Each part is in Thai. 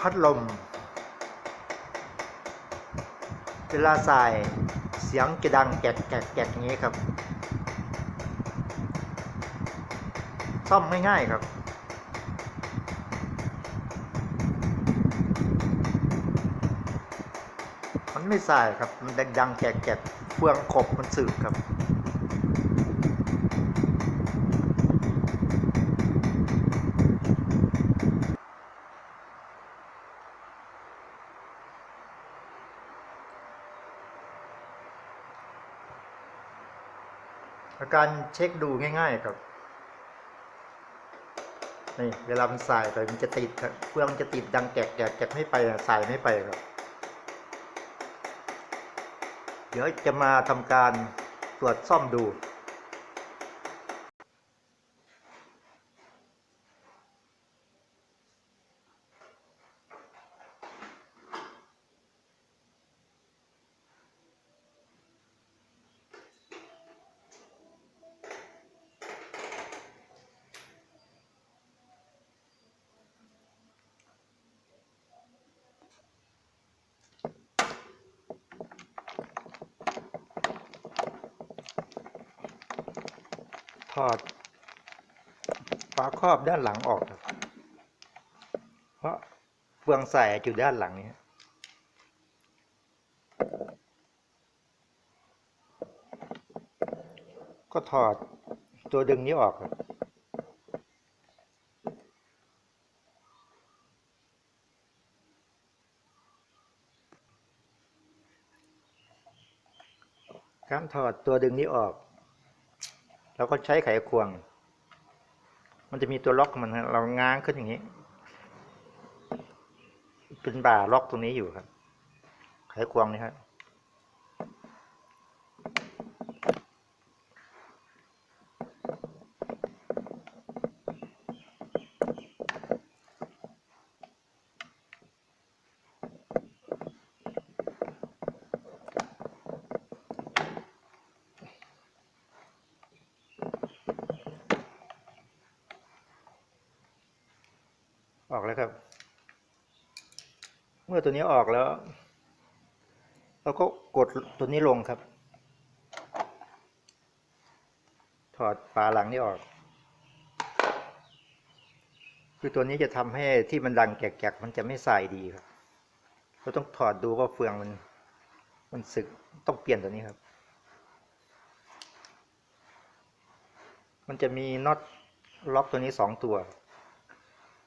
พัดลม เวลาใส่เสียงจะดังแกกแกกแกกอย่างนี้ครับ ซ่อมง่ายๆครับ มันไม่ใส่ครับ มันดังแกกแกกเฟืองขบมันสึกครับ การเช็คดูง่าย ๆ ครับนี่เวลามันสายไปมันจะติดครับเฟืองจะติดดังแกกแกกแกกไม่ไปสายไม่ไปครับ เดี๋ยวจะมาทำการตรวจซ่อมดู อดฝาครอบด้านหลังออกเพราะเฟืองใส่อยู่ด้านหลังนี้ก็ถอดตัวดึงนี้ออกครับการถอดตัวดึงนี้ออก เราก็ใช้ไขควง มันจะมีตัวล็อกมันเราง้างขึ้นอย่างนี้ เป็นบ่าล็อกตรงนี้อยู่ครับ ไขควงนี่ครับ ออกแล้วครับ เมื่อตัวนี้ออกแล้วเราก็กดตัวนี้ลงครับ ถอดฝาหลังนี้ออก คือตัวนี้จะทำให้ที่มันดังแกกๆมันจะไม่ใส่ดีครับ เราต้องถอดดูว่าเฟืองมัน มันสึกต้องเปลี่ยนตัวนี้ครับ มันจะมีน็อตล็อกตัวนี้สองตัว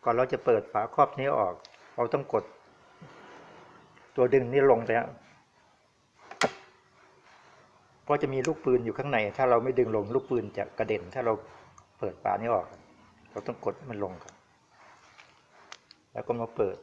ก่อนเราจะเปิดฝาครอบนี้ออก เราต้องกด ตัวดึงนี่ลงไปฮะเพราะจะมีลูกปืนอยู่ข้างใน ถ้าเราไม่ดึงลงลูกปืนจะกระเด็น ถ้าเราเปิดฝานี้ออก เราต้องกดมันลงครับแล้วก็มาเปิด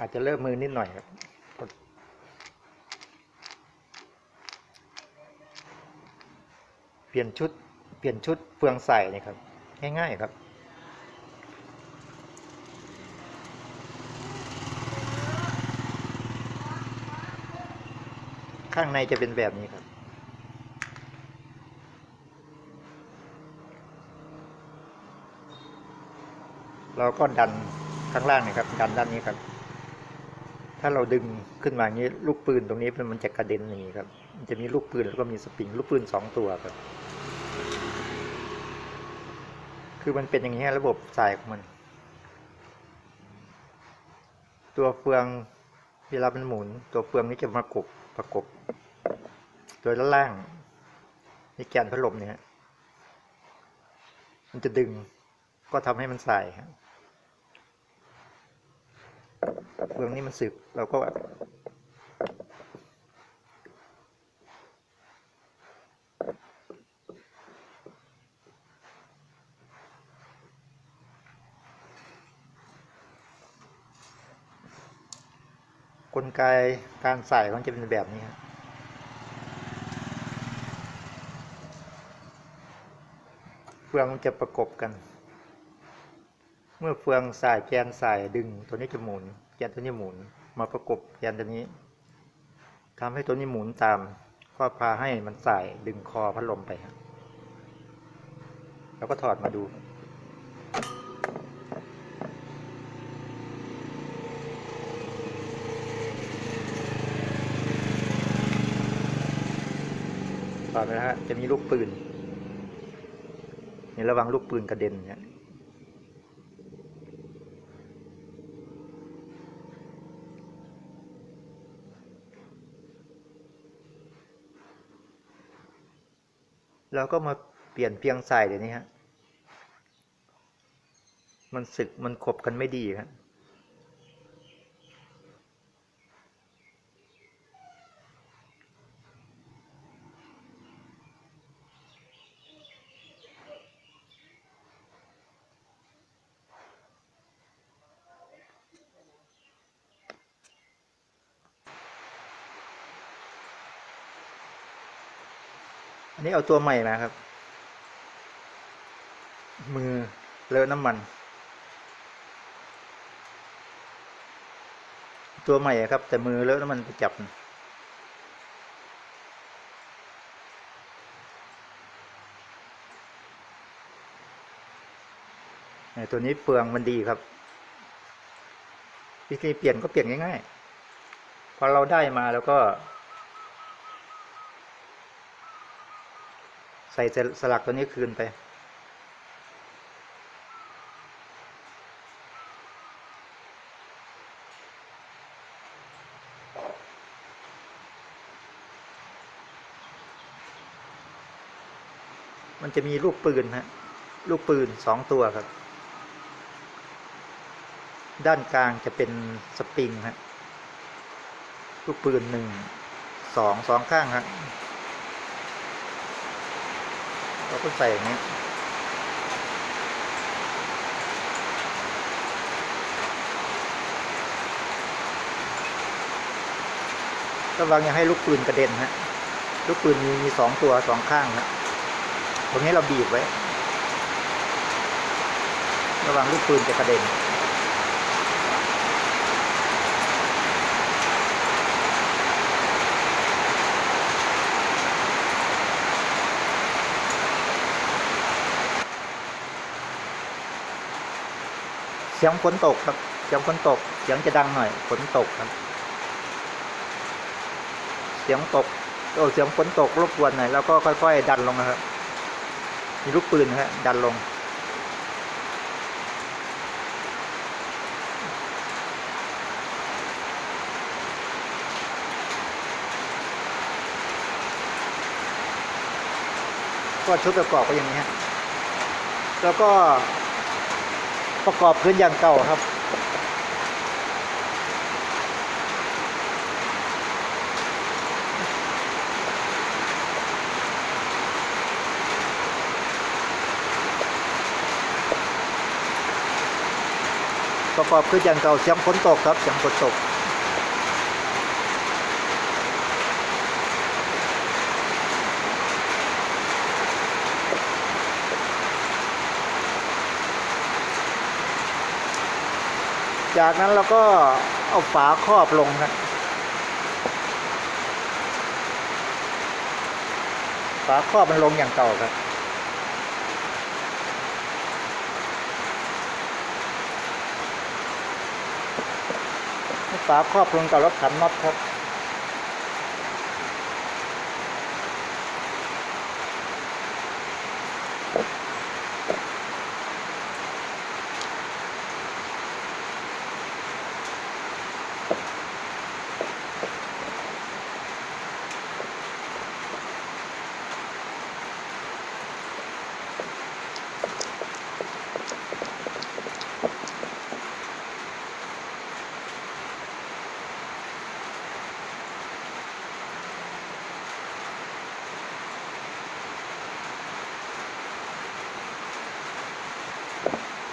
อาจจะเริ่มมือนิดหน่อยครับเปลี่ยนชุด เปลี่ยนชุดเฟืองใส่นี่ครับ ง่ายๆครับข้างในจะเป็นแบบนี้ครับ เราก็ดันข้างล่างนี่ครับ ดันด้านนี้ครับ ถ้าเราดึงขึ้นมาอย่างนี้ลูกปืนตรงนี้มันจะกระเด็นอย่างนี้ครับมันจะมีลูกปืนแล้วก็มีสปริงลูกปืนสองตัวครับ คือมันเป็นอย่างนี้ระบบสายของมัน ตัวเฟืองเวลามันหมุน ตัวเฟืองนี้จะมากบประกบ ตัวด้านล่างนี่แกนพัดลมเนี่ยมันจะดึงก็ทำให้มันใส่ครับ เฟืองนี้มันสึก เราก็กลไกการใส่มันจะเป็นแบบนี้ครับเฟืองมันจะประกบกัน เมื่อเฟืองสายแกนสายดึงตัวนี้จะหมุน แกนตัวนี้หมุน มาประกบแกนตัวนี้ทำให้ตัวนี้หมุนตามก็พาให้มันสายดึงคอพัดลมไปครับแล้วก็ถอดมาดูถอดไปแล้วฮะจะมีลูกปืนนี่ระวังลูกปืนกระเด็นเนี่ย เราก็มาเปลี่ยนเพียงใส่เดี๋ยวนี้ฮะ มันศึกมันขบกันไม่ดีครับ อันนี้เอาตัวใหม่มาครับ มือเลอะน้ำมัน ตัวใหม่ครับ แต่มือเลอะน้ำมันไปจับตัวนี้เฟืองมันดีครับ วิธีเปลี่ยนก็เปลี่ยนง่ายๆ พอเราได้มาแล้วก็ ใส่สลักตัวนี้คืนไป มันจะมีลูกปืนฮะ ลูกปืนสองตัวครับ ด้านกลางจะเป็นสปริงฮะ ลูกปืนหนึ่งสองสองข้างฮะ เราก็ใส่อย่างนี้ระวังอย่าให้ลูกปืนกระเด็นฮะ ลูกปืนมีมีสองตัวสองข้างฮะ ตรงนี้เราบีบไว้ ระวังลูกปืนจะกระเด็น สียงฝนตกครับ เสียงฝนตก เสียงจะดังหน่อยฝนตกครับ เสียงตกโอ้เสียงฝนตกรบกวนหน่อยแล้วก็ค่อย ๆ ดันลงนะครับ มีลูกปืนนะฮะดันลง ก็ชุดประกอบก็อย่างนี้ฮะแล้วก็ ประกอบพื้นอย่างเก่าครับ ประกอบคืออย่างเก่าเสียงฝนตกครับเสียงฝนตก จากนั้นเราก็เอาฝาครอบลงครับฝาครอบมันลงอย่างเก่าครับฝาครอบลงกับรถขันน็อตครับ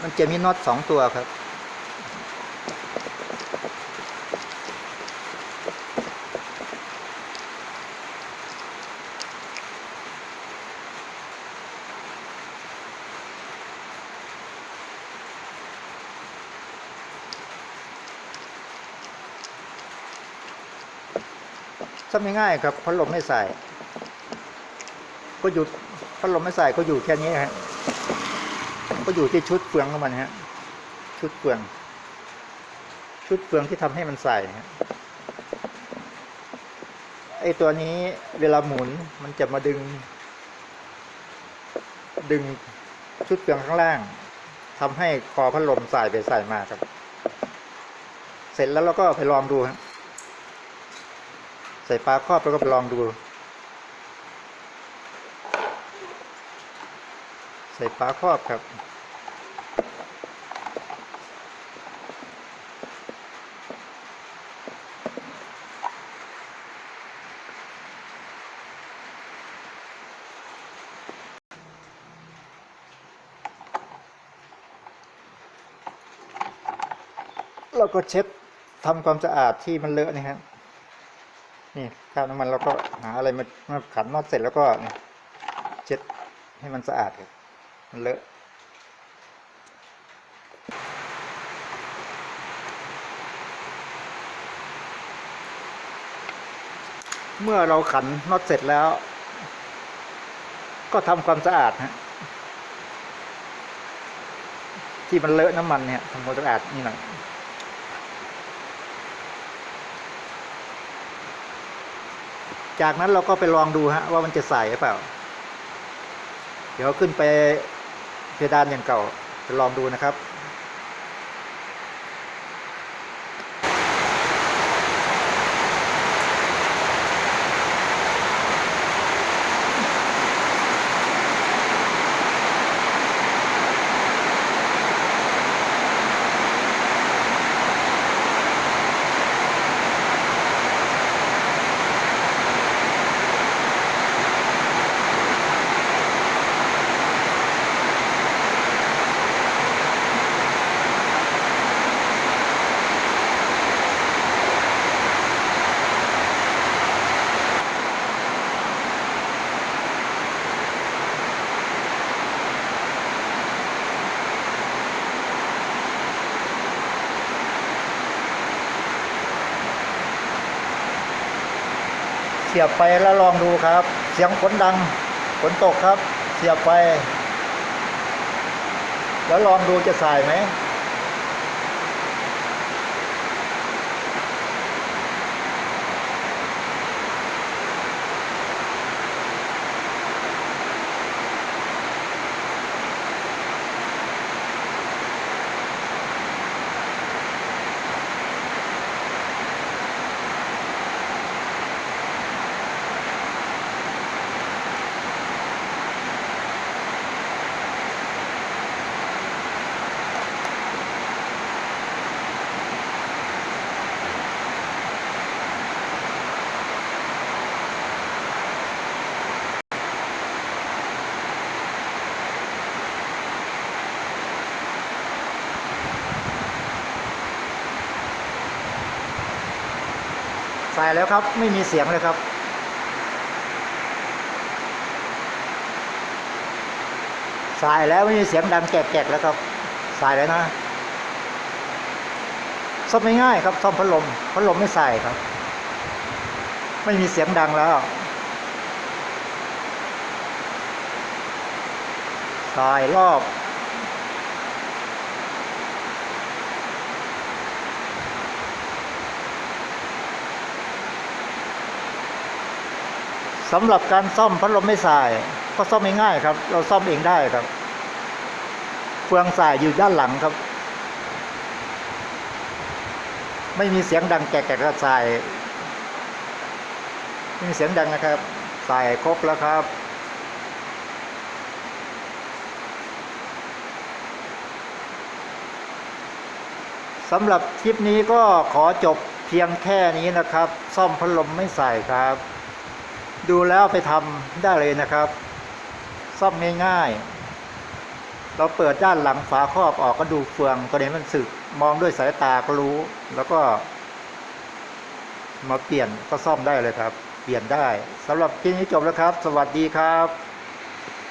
มันจะมีน็อตสองตัวครับ ซ่อมง่ายครับพัดลมไม่ใส่ ก็หยุดพัดลมไม่ใส่ก็อยู่แค่นี้ครับ ก็อยู่ที่ชุดเฟืองของมันฮะ ชุดเฟือง ชุดเฟืองที่ทำให้มันใส่ฮะไอตัวนี้เวลาหมุนมันจะมาดึง ดึงชุดเฟืองข้างล่างทำให้คอพัดลมใส่ไปใส่มาครับ เสร็จแล้วเราก็ไปลองดูฮะใส่ปลาครอบแล้วก็ไปลองดู ใส่ปลาครอบครับ ก็เช็ดทำความสะอาดที่มันเลอะนี่ครับนี่ข้าวน้ำมันเราก็หาอะไรมามาขันน็อตเสร็จแล้วก็เช็ดให้มันสะอาดครับมันเลอะเมื่อเราขันน็อตเสร็จแล้ว ก็ทำความสะอาดฮะที่มันเลอะน้ำมันเนี่ยทำความสะอาดนี่หน่อย จากนั้นเราก็ไปลองดูฮะว่ามันจะใส่หรือเปล่า เดี๋ยวขึ้นไปเพดานอย่างเก่าไปลองดูนะครับ สียบไปแล้วลองดูครับ เสียงฝนดังฝนตกครับ เสียบไป แล้วลองดูจะใส่ไหม ใส่แล้วครับไม่มีเสียงเลยครับสายแล้วไม่มีเสียงดังแกกๆแล้วครับสายแล้วนะซ่อมง่ายครับซ่อมพัดลมพัดลมไม่ใส่ครับ ไม่มีเสียงดังแล้วสายรอบ สำหรับการซ่อมพัดลมไม่สาย ก็ซ่อมง่ายๆครับ เราซ่อมเองได้ครับ เฟืองสายอยู่ด้านหลังครับ ไม่มีเสียงดังแกะๆก็สายไม่มีเสียงดังนะครับ สายครบแล้วครับสำหรับคลิปนี้ก็ขอจบเพียงแค่นี้นะครับ ซ่อมพัดลมไม่ใส่ครับ ดูแล้วไปทำได้เลยนะครับ ซ่อมง่ายๆ เราเปิดด้านหลังฝาครอบออกก็ดูเฟืองตัวนี้มันสึก มองด้วยสายตาก็รู้ แล้วก็มาเปลี่ยนก็ซ่อมได้เลยครับ เปลี่ยนได้สำหรับคลิปนี้จบแล้วครับ สวัสดีครับ